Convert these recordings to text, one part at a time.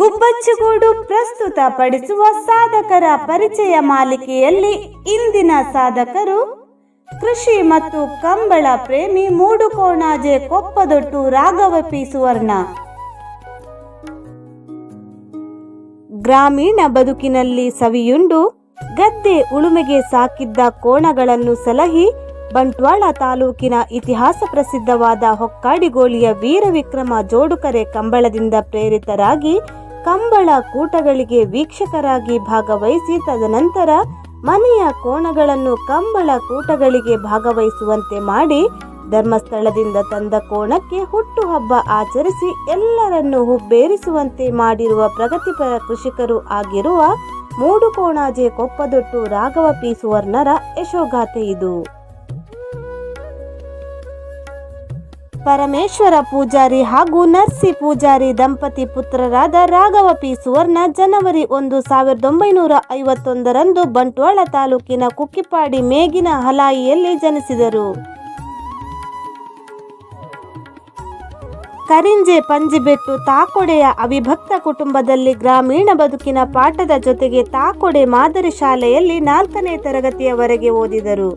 ಗುಬ್ಬಚ್ಚುಗೂಡು ಪ್ರಸ್ತುತ ಪಡಿಸುವ ಸಾಧಕರ ಪರಿಚಯ ಮಾಲಿಕೆಯಲ್ಲಿ ಇಂದಿನ ಸಾಧಕರು ಕೃಷಿ ಮತ್ತು ಕಂಬಳ ಪ್ರೇಮಿ ಮೂಡುಕೋಣಾಜೆ ಕೊಪ್ಪದೊಟ್ಟು ರಾಘವ ಪಿ ಸುವರ್ಣ. ಗ್ರಾಮೀಣ ಬದುಕಿನಲ್ಲಿ ಸವಿಯುಂಡು ಗದ್ದೆ ಉಳುಮೆಗೆ ಸಾಕಿದ್ದ ಕೋಣಗಳನ್ನು ಸಲಹಿ ಬಂಟ್ವಾಳ ತಾಲೂಕಿನ ಇತಿಹಾಸ ಪ್ರಸಿದ್ಧವಾದ ಹೊಕ್ಕಾಡಿಗೋಳಿಯ ವೀರವಿಕ್ರಮ ಜೋಡುಕರೆ ಕಂಬಳದಿಂದ ಪ್ರೇರಿತರಾಗಿ ಕಂಬಳ ಕೂಟಗಳಿಗೆ ವೀಕ್ಷಕರಾಗಿ ಭಾಗವಹಿಸಿ ತದನಂತರ ಮನೆಯ ಕೋಣಗಳನ್ನು ಕಂಬಳ ಕೂಟಗಳಿಗೆ ಭಾಗವಹಿಸುವಂತೆ ಮಾಡಿ ಧರ್ಮಸ್ಥಳದಿಂದ ತಂದ ಕೋಣಕ್ಕೆ ಹುಟ್ಟುಹಬ್ಬ ಆಚರಿಸಿ ಎಲ್ಲರನ್ನು ಹುಬ್ಬೇರಿಸುವಂತೆ ಮಾಡಿರುವ ಪ್ರಗತಿಪರ ಕೃಷಿಕರು ಆಗಿರುವ ಮೂಡುಕೋಣಾಜೆ ಕೊಪ್ಪದೊಟ್ಟು ರಾಘವ ಪಿ ಸುವರ್ಣರ ಯಶೋಗಾಥೆ ಇದು. ಪರಮೇಶ್ವರ ಪೂಜಾರಿ ಹಾಗೂ ನರ್ಸಿ ಪೂಜಾರಿ ದಂಪತಿ ಪುತ್ರರಾದ ರಾಘವ ಪಿ. ಸುವರ್ಣ ಜನವರಿ ಒಂದು ಸಾವಿರದ ಒಂಬೈನೂರ ಐವತ್ತೊಂದರಂದು ಬಂಟ್ವಾಳ ತಾಲೂಕಿನ ಕುಕ್ಕಿಪಾಡಿ ಮೇಗಿನ ಹಲಾಯಿಯಲ್ಲಿ ಜನಿಸಿದರು. ಕರಿಂಜೆ ಪಂಜಿಬೆಟ್ಟು ತಾಕೊಡೆಯ ಅವಿಭಕ್ತ ಕುಟುಂಬದಲ್ಲಿ ಗ್ರಾಮೀಣ ಬದುಕಿನ ಪಾಠದ ಜೊತೆಗೆ ತಾಕೊಡೆ ಮಾದರಿ ಶಾಲೆಯಲ್ಲಿ ನಾಲ್ಕನೇ ತರಗತಿಯವರೆಗೆ ಓದಿದರು.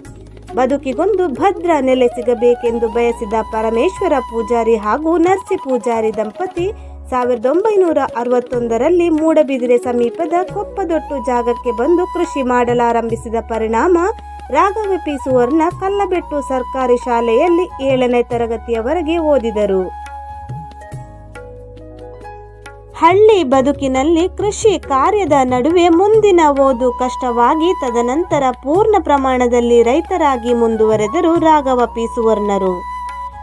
ಬದುಕಿಗೊಂದು ಭದ್ರ ನೆಲೆ ಸಿಗಬೇಕೆಂದು ಬಯಸಿದ ಪರಮೇಶ್ವರ ಪೂಜಾರಿ ಹಾಗೂ ನರ್ಸಿ ಪೂಜಾರಿ ದಂಪತಿ ಸಾವಿರದ ಒಂಬೈನೂರ ಅರವತ್ತೊಂದರಲ್ಲಿ ಮೂಡಬಿದಿರೆ ಸಮೀಪದ ಕೊಪ್ಪದೊಟ್ಟು ಜಾಗಕ್ಕೆ ಬಂದು ಕೃಷಿ ಮಾಡಲಾರಂಭಿಸಿದ ಪರಿಣಾಮ ರಾಘವ ಸುವರ್ಣ ಕಲ್ಲಬೆಟ್ಟು ಸರ್ಕಾರಿ ಶಾಲೆಯಲ್ಲಿ ಏಳನೇ ತರಗತಿಯವರೆಗೆ ಓದಿದರು. ಹಳ್ಳಿ ಬದುಕಿನಲ್ಲಿ ಕೃಷಿ ಕಾರ್ಯದ ನಡುವೆ ಮುಂದಿನ ಓದು ಕಷ್ಟವಾಗಿ ತದನಂತರ ಪೂರ್ಣ ಪ್ರಮಾಣದಲ್ಲಿ ರೈತರಾಗಿ ಮುಂದುವರೆದರು ರಾಘವ ಪಿ. ಸುವರ್ಣರು.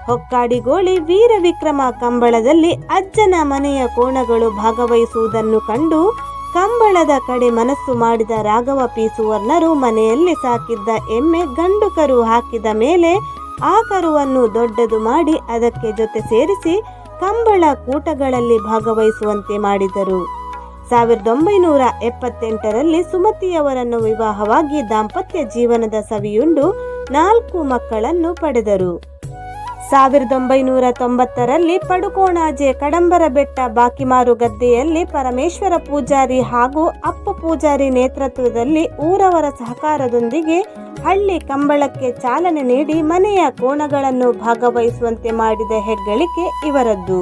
ಹೊಕ್ಕಾಡಿಗೋಳಿ ವೀರವಿಕ್ರಮ ಕಂಬಳದಲ್ಲಿ ಅಜ್ಜನ ಮನೆಯ ಕೋಣಗಳು ಭಾಗವಹಿಸುವುದನ್ನು ಕಂಡು ಕಂಬಳದ ಕಡೆ ಮನಸ್ಸು ಮಾಡಿದ ರಾಘವ ಪಿ. ಸುವರ್ಣರು ಮನೆಯಲ್ಲಿ ಸಾಕಿದ್ದ ಎಮ್ಮೆ ಗಂಡು ಹಾಕಿದ ಮೇಲೆ ಆ ಕರುವನ್ನು ದೊಡ್ಡದು ಮಾಡಿ ಅದಕ್ಕೆ ಜೊತೆ ಸೇರಿಸಿ ಕಂಬಳ ಕೂಟಗಳಲ್ಲಿ ಭಾಗವಹಿಸುವಂತೆ ಮಾಡಿದರು. ಸಾವಿರದ ಒಂಬೈನೂರ ಎಪ್ಪತ್ತೆಂಟರಲ್ಲಿ ಸುಮತಿಯವರನ್ನು ವಿವಾಹವಾಗಿ ದಾಂಪತ್ಯ ಜೀವನದ ಸವಿಯುಂಡು ನಾಲ್ಕು ಮಕ್ಕಳನ್ನು ಪಡೆದರು. ಸಾವಿರದ ಒಂಬೈನೂರ ತೊಂಬತ್ತರಲ್ಲಿ ಪಡುಕೋಣಾಜೆ ಕಡಂಬರ ಬೆಟ್ಟ ಬಾಕಿಮಾರು ಗದ್ದೆಯಲ್ಲಿ ಪರಮೇಶ್ವರ ಪೂಜಾರಿ ಹಾಗೂ ಅಪ್ಪ ಪೂಜಾರಿ ನೇತೃತ್ವದಲ್ಲಿ ಊರವರ ಸಹಕಾರದೊಂದಿಗೆ ಹಳ್ಳಿ ಕಂಬಳಕ್ಕೆ ಚಾಲನೆ ನೀಡಿ ಮನೆಯ ಕೋಣಗಳನ್ನು ಭಾಗವಹಿಸುವಂತೆ ಮಾಡಿದ ಹೆಗ್ಗಳಿಕೆ ಇವರದ್ದು.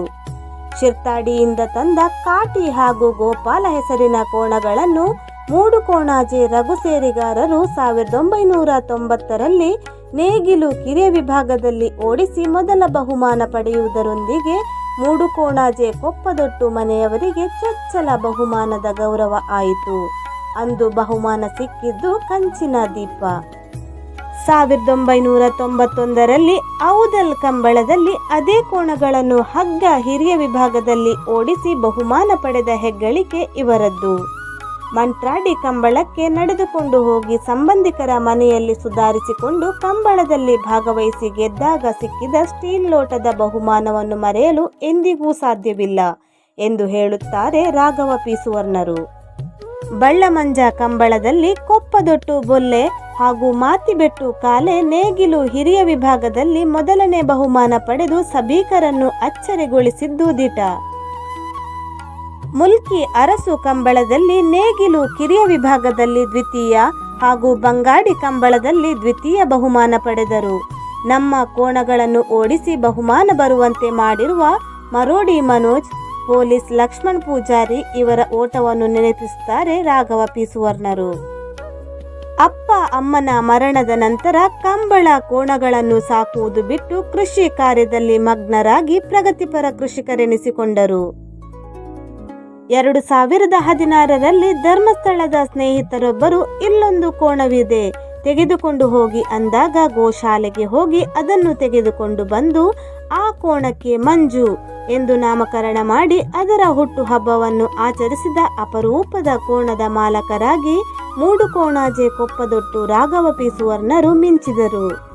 ಶಿರ್ತಾಡಿಯಿಂದ ತಂದ ಕಾಟಿ ಹಾಗೂ ಗೋಪಾಲ ಹೆಸರಿನ ಕೋಣಗಳನ್ನು ಮೂಡುಕೋಣಾಜೆ ರಘು ಸೇರಿಗಾರರು ಸಾವಿರದ ಒಂಬೈನೂರ ತೊಂಬತ್ತರಲ್ಲಿ ನೇಗಿಲು ಕಿರಿಯ ವಿಭಾಗದಲ್ಲಿ ಓಡಿಸಿ ಮೊದಲ ಬಹುಮಾನ ಪಡೆಯುವುದರೊಂದಿಗೆ ಮೂಡುಕೋಣಾಜೆ ಕೊಪ್ಪದೊಟ್ಟು ಮನೆಯವರಿಗೆ ಚೊಚ್ಚಲ ಬಹುಮಾನದ ಗೌರವ ಆಯಿತು. ಅಂದು ಬಹುಮಾನ ಸಿಕ್ಕಿದ್ದು ಕಂಚಿನ ದೀಪ. ಸಾವಿರದ ಒಂಬೈನೂರ ತೊಂಬತ್ತೊಂದರಲ್ಲಿ ಔದಲ್ ಕಂಬಳದಲ್ಲಿ ಅದೇ ಕೋಣಗಳನ್ನು ಹಗ್ಗ ಹಿರಿಯ ವಿಭಾಗದಲ್ಲಿ ಓಡಿಸಿ ಬಹುಮಾನ ಪಡೆದ ಹೆಗ್ಗಳಿಕೆ ಇವರದ್ದು. ಮಂಟ್ರಾಡಿ ಕಂಬಳಕ್ಕೆ ನಡೆದುಕೊಂಡು ಹೋಗಿ ಸಂಬಂಧಿಕರ ಮನೆಯಲ್ಲಿ ಸುಧಾರಿಸಿಕೊಂಡು ಕಂಬಳದಲ್ಲಿ ಭಾಗವಹಿಸಿ ಗೆದ್ದಾಗ ಸಿಕ್ಕಿದ ಸ್ಟೀಲ್ ಲೋಟದ ಬಹುಮಾನವನ್ನು ಮರೆಯಲು ಎಂದಿಗೂ ಸಾಧ್ಯವಿಲ್ಲ ಎಂದು ಹೇಳುತ್ತಾರೆ ರಾಘವ ಪಿ. ಸುವರ್ಣರು. ಬಳ್ಳಮಂಜ ಕಂಬಳದಲ್ಲಿ ಕೊಪ್ಪದೊಟ್ಟು ಬೊಲ್ಲೆ ಹಾಗೂ ಮಾತಿಬೆಟ್ಟು ಕಾಲೆ ನೇಗಿಲು ಹಿರಿಯ ವಿಭಾಗದಲ್ಲಿ ಮೊದಲನೇ ಬಹುಮಾನ ಪಡೆದು ಸಭಿಕರನ್ನು ಅಚ್ಚರಿಗೊಳಿಸಿದ್ದು ದಿಟ. ಮುಲ್ಕಿ ಅರಸು ಕಂಬಳದಲ್ಲಿ ನೇಗಿಲು ಕಿರಿಯ ವಿಭಾಗದಲ್ಲಿ ದ್ವಿತೀಯ ಹಾಗೂ ಬಂಗಾಡಿ ಕಂಬಳದಲ್ಲಿ ದ್ವಿತೀಯ ಬಹುಮಾನ ಪಡೆದರು. ನಮ್ಮ ಕೋಣಗಳನ್ನು ಓಡಿಸಿ ಬಹುಮಾನ ಬರುವಂತೆ ಮಾಡಿರುವ ಮರೋಡಿ ಮನೋಜ್, ಪೊಲೀಸ್ ಲಕ್ಷ್ಮಣ್ ಪೂಜಾರಿ ಇವರ ಓಟವನ್ನು ನೆನಪಿಸುತ್ತಾರೆ ರಾಘವ ಪಿ. ಸುವರ್ಣರು. ಅಪ್ಪ ಅಮ್ಮನ ಮರಣದ ನಂತರ ಕಂಬಳ ಕೋಣಗಳನ್ನು ಸಾಕುವುದು ಬಿಟ್ಟು ಕೃಷಿ ಕಾರ್ಯದಲ್ಲಿ ಮಗ್ನರಾಗಿ ಪ್ರಗತಿಪರ ಕೃಷಿಕರೆನಿಸಿಕೊಂಡರು. ಎರಡು ಸಾವಿರದ ಹದಿನಾರರಲ್ಲಿ ಧರ್ಮಸ್ಥಳದ ಸ್ನೇಹಿತರೊಬ್ಬರು ಇಲ್ಲೊಂದು ಕೋಣವಿದೆ. ತೆಗೆದುಕೊಂಡು ಹೋಗಿ ಅಂದಾಗ ಗೋಶಾಲೆಗೆ ಹೋಗಿ ಅದನ್ನು ತೆಗೆದುಕೊಂಡು ಬಂದು, ಆ ಕೋಣಕ್ಕೆ ಮಂಜು ಎಂದು ನಾಮಕರಣ ಮಾಡಿ ಅದರ ಹುಟ್ಟು ಹಬ್ಬವನ್ನು ಆಚರಿಸಿದ ಅಪರೂಪದ ಕೋಣದ ಮಾಲಕರಾಗಿ ಮೂಡುಕೋಣಾಜೆ ಕೊಪ್ಪದೊಟ್ಟು ರಾಘವ ಪಿ ಸುವರ್ಣರು ಮಿಂಚಿದರು.